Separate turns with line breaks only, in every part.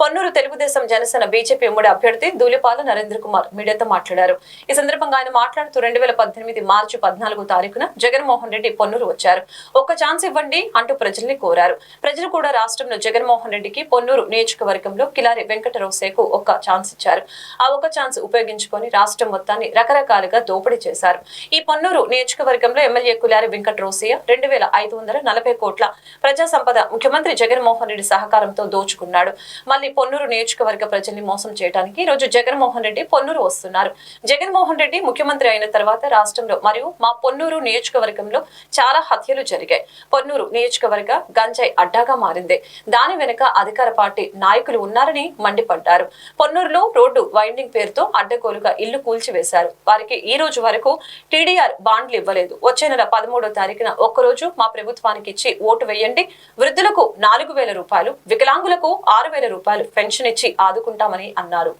Ponnuru Telugu Desam Janasena BJP ఉమ్మడి అభ్యర్థి దూలిపాల నరేంద్ర కుమార్ మీడియాతో మాట్లాడారు. ఈ సందర్భంగా ఆయన మాట్లాడుతూ రెండు వేల పద్దెనిమిది మార్చి పద్నాలుగో తారీఖున జగన్మోహన్ రెడ్డి పొన్నూరు వచ్చారు. ఒక్క ఛాన్స్ ఇవ్వండి అంటూ ప్రజల్ని కోరారు. ప్రజలు కూడా రాష్ట్రంలో జగన్మోహన్ రెడ్డికి పొన్నూరు నియోజకవర్గంలో కిలారి వెంకటరోసేకు ఒక్క ఛాన్స్ ఇచ్చారు. ఆ ఒక్క ఛాన్స్ ఉపయోగించుకొని రాష్ట్రం మొత్తాన్ని రకరకాలుగా దోపిడీ చేశారు. ఈ పొన్నూరు నియోజకవర్గంలో ఎమ్మెల్యే కులారి వెంకటరోసయ్య రెండు వేల ఐదు వందల నలభై కోట్ల ప్రజా సంపద ముఖ్యమంత్రి జగన్మోహన్ రెడ్డి సహకారంతో దోచుకున్నాడు. మళ్ళీ పొన్నూరు నియోజకవర్గ ప్రజల్ని మోసం చేయడానికి ఈ రోజు జగన్మోహన్ రెడ్డి పొన్నూరు వస్తున్నారు. జగన్మోహన్ రెడ్డి ముఖ్యమంత్రి అయిన తర్వాత రాష్ట్రంలో మరియు మా పొన్నూరు నియోజకవర్గంలో చాలా హత్యలు జరిగాయి. పొన్నూరు నియోజకవర్గ గంజాయి అడ్డాగా మారింది. దాని వెనుక అధికార పార్టీ నాయకులు ఉన్నారని మండిపడ్డారు. పొన్నూరులో రోడ్డు వైండింగ్ పేరుతో అడ్డగోలుగా ఇల్లు కూల్చివేశారు. వారికి ఈ రోజు వరకు టీడీఆర్ బాండ్లు ఇవ్వలేదు. వచ్చే నెల పదమూడో తారీఖున ఒక్కరోజు మా ప్రభుత్వానికి ఇచ్చి ఓటు వేయండి. వృద్ధులకు నాలుగు వేల రూపాయలు వికలాంగులకు ఆరు వేల రూపాయలు పెన్షన్ ఇచ్చి ఆదుకుంటామని అన్నారు.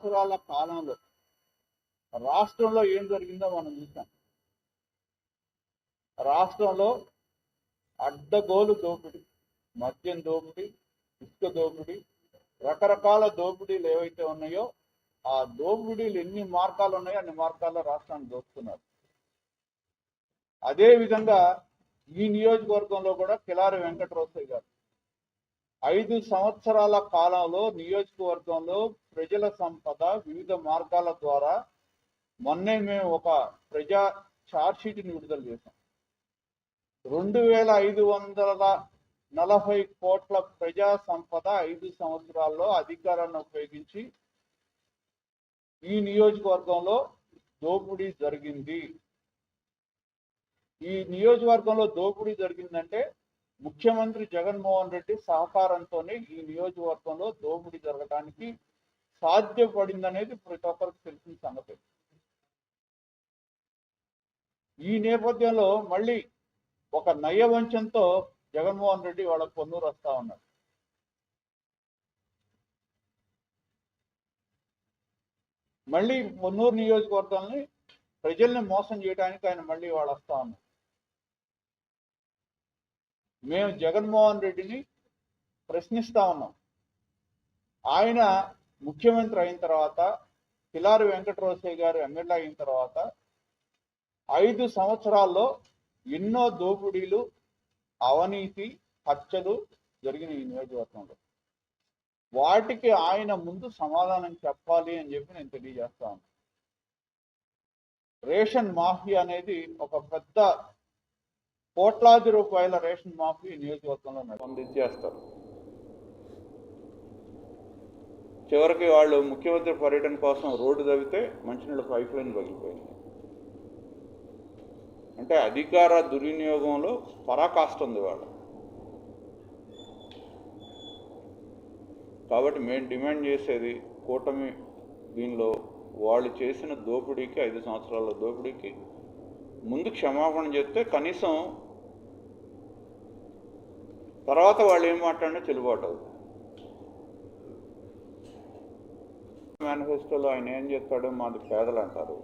సంవత్సరాల కాలంలో రాష్ట్రంలో ఏం జరిగిందో మనం చూసాం రాష్ట్రంలో అడ్డగోలు దోపిడీ మద్యం దోపిడీ ఇసుక దోపిడీ రకరకాల దోపిడీలు ఏవైతే ఉన్నాయో ఆ దోపిడీలు ఎన్ని మార్గాలు ఉన్నాయో అన్ని మార్గాల్లో రాష్ట్రాన్ని దోస్తున్నారు. అదేవిధంగా ఈ నియోజకవర్గంలో కూడా కిలారి వెంకటరోసయ్య గారు ఐదు సంవత్సరాల కాలంలో నియోజకవర్గంలో ప్రజల సంపద వివిధ మార్గాల ద్వారా మొన్నే మేము ఒక ప్రజా ఛార్జ్షీట్ని విడుదల చేశాం. రెండు వేల ఐదు వందల నలభై కోట్ల ప్రజా సంపద ఐదు సంవత్సరాల్లో అధికారాన్ని ఉపయోగించి ఈ నియోజకవర్గంలో దోపిడీ జరిగింది. ఈ నియోజకవర్గంలో దోపిడీ జరిగిందంటే ముఖ్యమంత్రి జగన్మోహన్ రెడ్డి సహకారంతోనే ఈ నియోజకవర్గంలో దోపిడీ జరగడానికి సాధ్యపడిందనేది ప్రతి ఒక్కరికి తెలిసిన సంగతి. ఈ నేపథ్యంలో మళ్ళీ ఒక నయవంచంతో జగన్మోహన్ రెడ్డి వాళ్ళ పొన్నూరు వస్తా ఉన్నాడు మళ్ళీ మున్నూరు నియోజకవర్గాన్ని ప్రజల్ని మోసం చేయడానికి ఆయన మళ్ళీ వాళ్ళు వస్తా ఉన్నారు. మేము జగన్మోహన్ రెడ్డిని ప్రశ్నిస్తా ఉన్నాం. ఆయన ముఖ్యమంత్రి అయిన తర్వాత కిలారి వెంకటరోసయ్య గారు ఎమ్మెల్యే అయిన తర్వాత ఐదు సంవత్సరాల్లో ఎన్నో దోపిడీలు అవినీతి హత్యలు జరిగిన ఈ నియోజకవర్గంలో. వాటికి ఆయన ముందు సమాధానం చెప్పాలి అని చెప్పి నేను తెలియజేస్తాను రేషన్ మాఫియా అనేది ఒక పెద్ద కోట్లాది రూపాయల రేషన్ మాఫీ నియోజకవర్గంలో పొందించేస్తారు చివరికి వాళ్ళు ముఖ్యమంత్రి పర్యటన కోసం రోడ్డు తవ్వితే మంచినీళ్ళ పైప్ లైన్ పగిలిపోయింది అంటే అధికార దుర్వినియోగంలో పరాకాష్ట ఉంది వాళ్ళు. కాబట్టి మేము డిమాండ్ చేసేది కూటమి దీనిలో వాళ్ళు చేసిన దోపిడీకి ఐదు సంవత్సరాల దోపిడీకి ముందు క్షమాపణ చెప్తే కనీసం తర్వాత వాళ్ళు ఏం మాట్లాడినా చెల్లుబాటు అవుతుంది. మేనిఫెస్టోలో ఆయన ఏం చెప్తాడో మాది పేదలు అంటారు.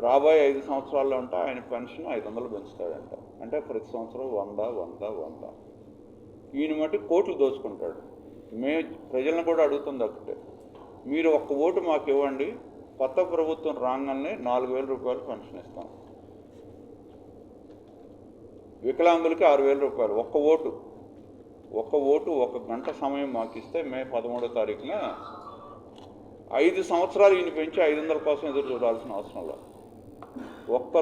రాబోయే ఐదు సంవత్సరాల్లో ఉంటే ఆయన పెన్షన్ ఐదు వందలు పెంచుతాడంట. అంటే ప్రతి సంవత్సరం వంద వంద వంద. ఈయన మట్టి కోట్లు దోచుకుంటాడు. మేము ప్రజలను కూడా అడుగుతుంది ఒకటే. మీరు ఒక్క ఓటు మాకు ఇవ్వండి కొత్త ప్రభుత్వం రాగానే నాలుగు వేల రూపాయలు పెన్షన్ ఇస్తాం. వికలాంగులకి ఆరు వేల రూపాయలు ఒక్క ఓటు. ఒక్క ఓటు ఒక గంట సమయం మాకు ఇస్తే మే పదమూడో తారీఖున ఐదు సంవత్సరాలు ఈయన పెంచి ఐదు వందల కోసం ఎదురు చూడాల్సిన అవసరం లేదు. ఒక్క